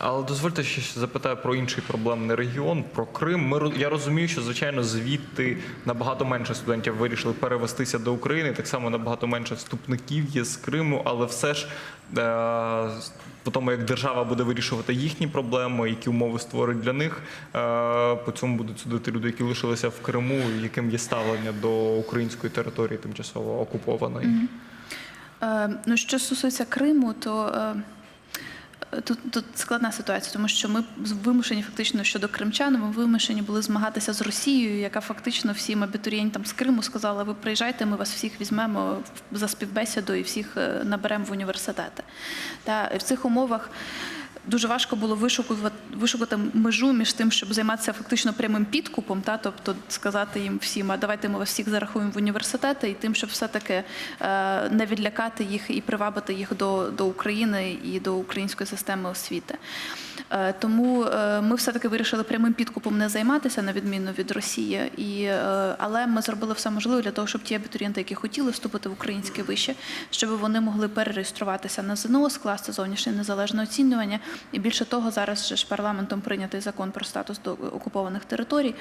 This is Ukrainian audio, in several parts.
Але дозвольте ще запитаю про інший проблемний регіон, про Крим. Ми я розумію, що звичайно звідти набагато менше студентів вирішили перевестися до України. Так само набагато менше вступників є з Криму, але все ж е, по тому, як держава буде вирішувати їхні проблеми, які умови створить для них. Е, по цьому будуть судити люди, які лишилися в Криму, яким є ставлення до української території тимчасово окупованої. Е, Ну, що стосується Криму, то е, тут, тут складна ситуація, тому що ми вимушені фактично щодо кримчан, ми вимушені були змагатися з Росією, яка фактично всім абітурієнтам з Криму сказала: ви приїжджайте, ми вас всіх візьмемо за співбесіду і всіх е, наберемо в університети. Та в цих умовах. Дуже важко було вишукувати, вишукати межу між тим, щоб займатися фактично прямим підкупом, та тобто сказати їм всім, а давайте ми вас всіх зарахуємо в університети, і тим, щоб все-таки е, не відлякати їх і привабити їх до, до України і до української системи освіти. Е, тому е, ми все-таки вирішили прямим підкупом не займатися, на відміну від Росії, і, але ми зробили все можливе для того, щоб ті абітурієнти, які хотіли вступити в українське вище, щоб вони могли перереєструватися на ЗНО, скласти зовнішнє незалежне оцінювання. І більше того, зараз ж парламентом прийнятий закон про статус до окупованих територій.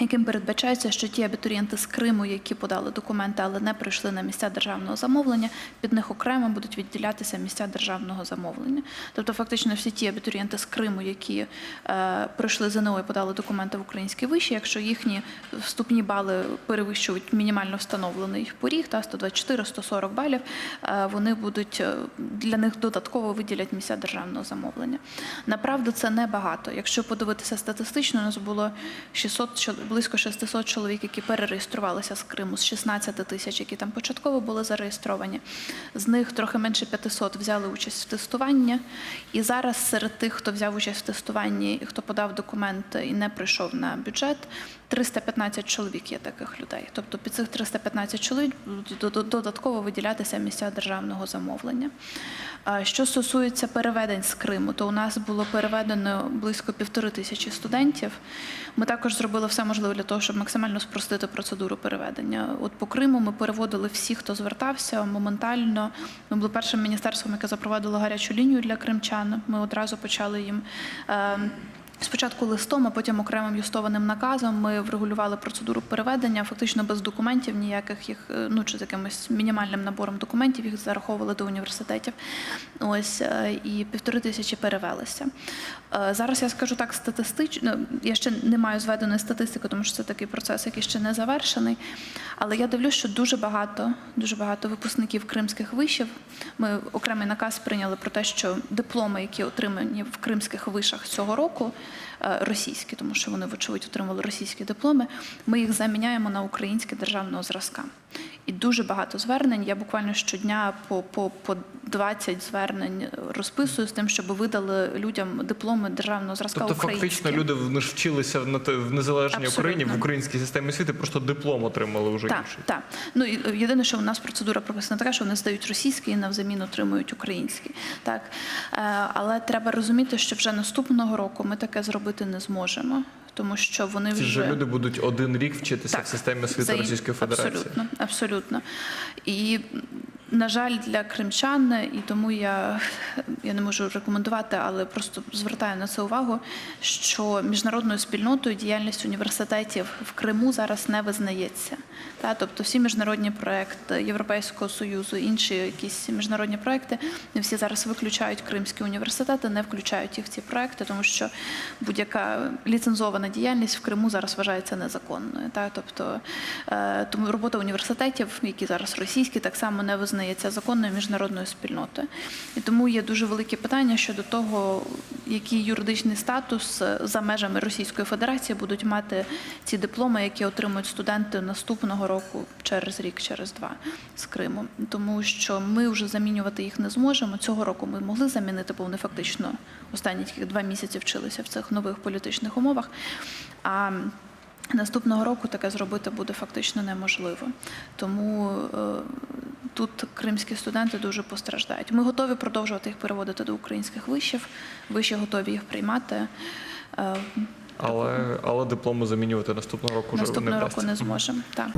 Яким передбачається, що ті абітурієнти з Криму, які подали документи, але не прийшли на місця державного замовлення, під них окремо будуть відділятися місця державного замовлення. Тобто, фактично, всі ті абітурієнти з Криму, які е, пройшли ЗНО і подали документи в українські виші, якщо їхні вступні бали перевищують мінімально встановлений поріг, та 124-140 балів, е, вони будуть е, для них додатково виділять місця державного замовлення. Направду це небагато. Якщо подивитися статистично, у нас було 600, чол- близько 600 чоловік, які перереєструвалися з Криму, з 16 тисяч, які там початково були зареєстровані. З них трохи менше 500 взяли участь в тестуванні. І зараз серед тих, хто взяв участь в тестуванні, і хто подав документи і не прийшов на бюджет, 315 чоловік є таких людей. Тобто під цих 315 чоловік будуть додатково виділятися місця державного замовлення. Що стосується переведень з Криму, то у нас було переведено близько півтори тисячі студентів. Ми також зробили все можливе для того, щоб максимально спростити процедуру переведення. От по Криму ми переводили всі, хто звертався моментально. Ми були першим міністерством, яке запровадило гарячу лінію для кримчан. Ми одразу почали їм. е, Спочатку листом, а потім окремим юстованим наказом ми врегулювали процедуру переведення, фактично без документів ніяких їх, е, ну чи з якимось мінімальним набором документів їх зараховували до університетів. Ось е, і півтори тисячі перевелися. Е, Зараз я скажу так статистично. Я ще не маю зведеної статистики, тому що це такий процес, який ще не завершений. Але я дивлюсь, що дуже багато, дуже багато випускників кримських вишів. Ми окремий наказ прийняли про те, що дипломи, які отримані в кримських вишах цього року, російські, тому що вони, вочевидь, отримали російські дипломи. Ми їх заміняємо на українські державного зразка. І дуже багато звернень. Я буквально щодня по, по, по 20 звернень розписую з тим, щоб видали людям дипломи державного зразка Тобто, українські. фактично, люди вони ж вчилися в в незалежній Абсолютно. Україні в українській системі освіти, просто диплом отримали вже Так, інший. так. Ну і е, єдине, що у нас процедура прописана така, що вони здають російський і навзамін отримують український. Так Е, але треба розуміти, що вже наступного року ми таке зробити не зможемо, тому що вони Ці вже ж люди будуть один рік вчитися в системі освіти Російської Федерації. Абсолютно, абсолютно. І на жаль, для кримчан, і тому я, я не можу рекомендувати, але просто звертаю на це увагу, що міжнародною спільнотою діяльність університетів в Криму зараз не визнається. Та, тобто всі міжнародні проекти Європейського союзу, інші якісь міжнародні проекти, не всі зараз виключають кримські університети, не включають їх в ці проекти, тому що будь-яка ліцензована діяльність в Криму зараз вважається незаконною. Та, тобто е, тому робота університетів, які зараз російські, так само не визнається законною міжнародною спільнотою. І тому є дуже великі питання щодо того, який юридичний статус за межами Російської Федерації будуть мати ці дипломи, які отримують студенти наступного року через рік, через два з Криму. Тому що ми вже замінювати їх не зможемо. Цього року ми могли замінити, бо вони фактично останні тільки два місяці вчилися в цих нових політичних умовах. А Наступного року таке зробити буде фактично неможливо. Тому е, тут кримські студенти дуже постраждають. Ми готові продовжувати їх переводити до українських вишів, виші готові їх приймати. Е, Але, але дипломи замінювати наступного року вже не Наступного року не зможемо. Так.